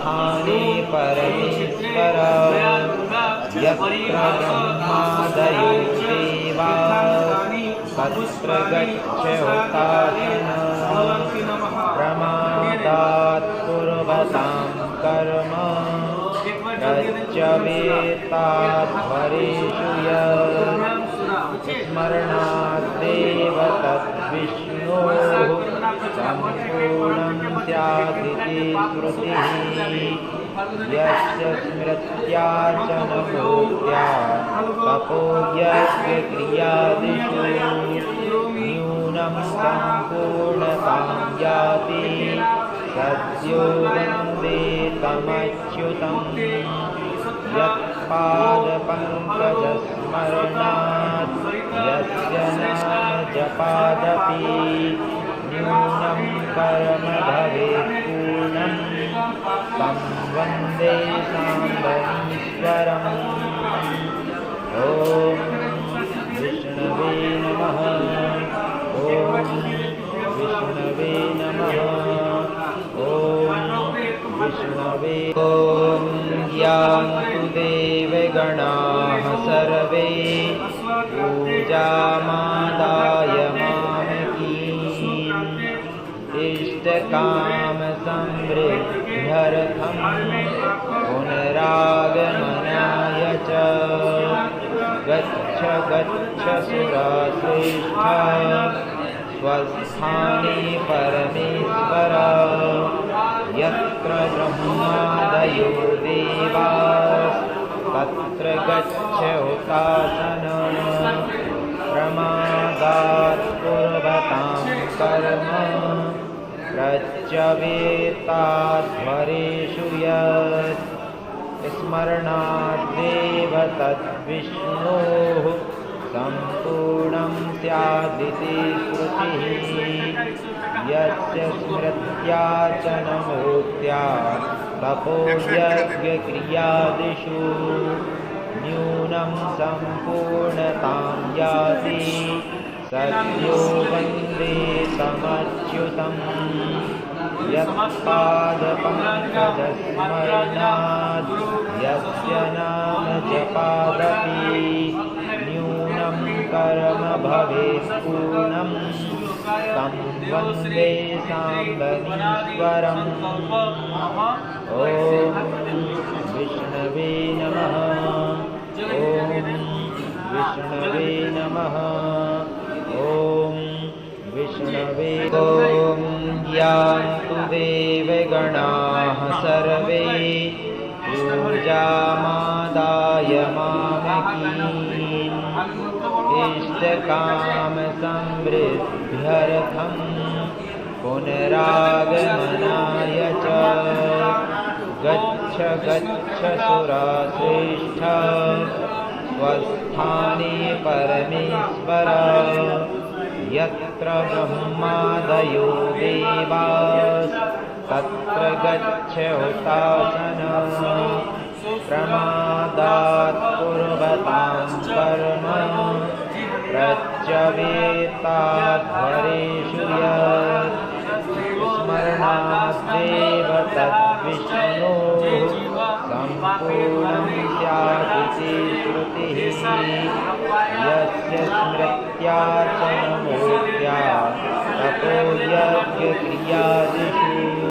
ी परिश्वर यदि मादयि सेवा सदुस्रगच्छतादिना प्रमाणितात्पूर्वसां कर्म। यश्च परेषु य सम्पूर्णं स्यादिति श्रुतिः यस्य स्मृत्यार्चनभूत्या तपोयज्ञक्रियादिषु न्यूनं सम्पूर्णतां याति सद्यो वंदे यत्पादपङ्कजस्मरणात् यस्य नाम जपादपि न्यूनं कर्म भवेत् पूर्णं तं वन्दे साम्बरीश्वरम् ॐ विष्णवे ॐ यान्तु देवगणाः सर्वे। पूजामादाय मामकीम् इष्टकामसमृद्ध्यर्थं पुनरागमनाय च। गच्छ गच्छ सुराश्रेष्ठ स्वस्थाने परमेश्वर। यत्र ब्रह्मादयो देवास्तत्र गच्छ उपासन प्रमादात् कुर्वतां कर्म प्रत्यवेताध्वरेषु यत् स्मरणाद्देव तद्विष्णोः सम्पूर्णं स्यादिति श्रुतिः यस्य स्मृत्याचनमूर्त्या तपोयज्ञक्रियादिषु न्यूनं सम्पूर्णतां याति। सद्यो वंदे तमच्युतम् यत्पादपङ्कजस्मरणात्। यस्य नाम जपादपि। न्यूनं कर्म भवेत् पूर्णं तं वंदे साम्बनीश्वरम् ॐ विष्णवे नमः। ॐ विष्णवे नमः। ॐ विष्णवे। ॐ यान्तु देवगणाः सर्वे। पूजामादाय मामकीम् इष्टकामसमृद्ध्यर्थं पुनरागमनाय च गच्छ गच्छ सुराश्रेष्ठ स्वस्थाने परमेश्वर। यत्र ब्रह्मादयो देवास्तत्र गच्छ हुतासन प्रमादात् प्रत्यवेताध्वरेषु यत् स्मरणाद्देव तद्विष्णोः सम्पूर्णं स्यादिति श्रुतिः यस्य स्मृत्याचनमूर्त्या तपोयज्ञक्रियादिषु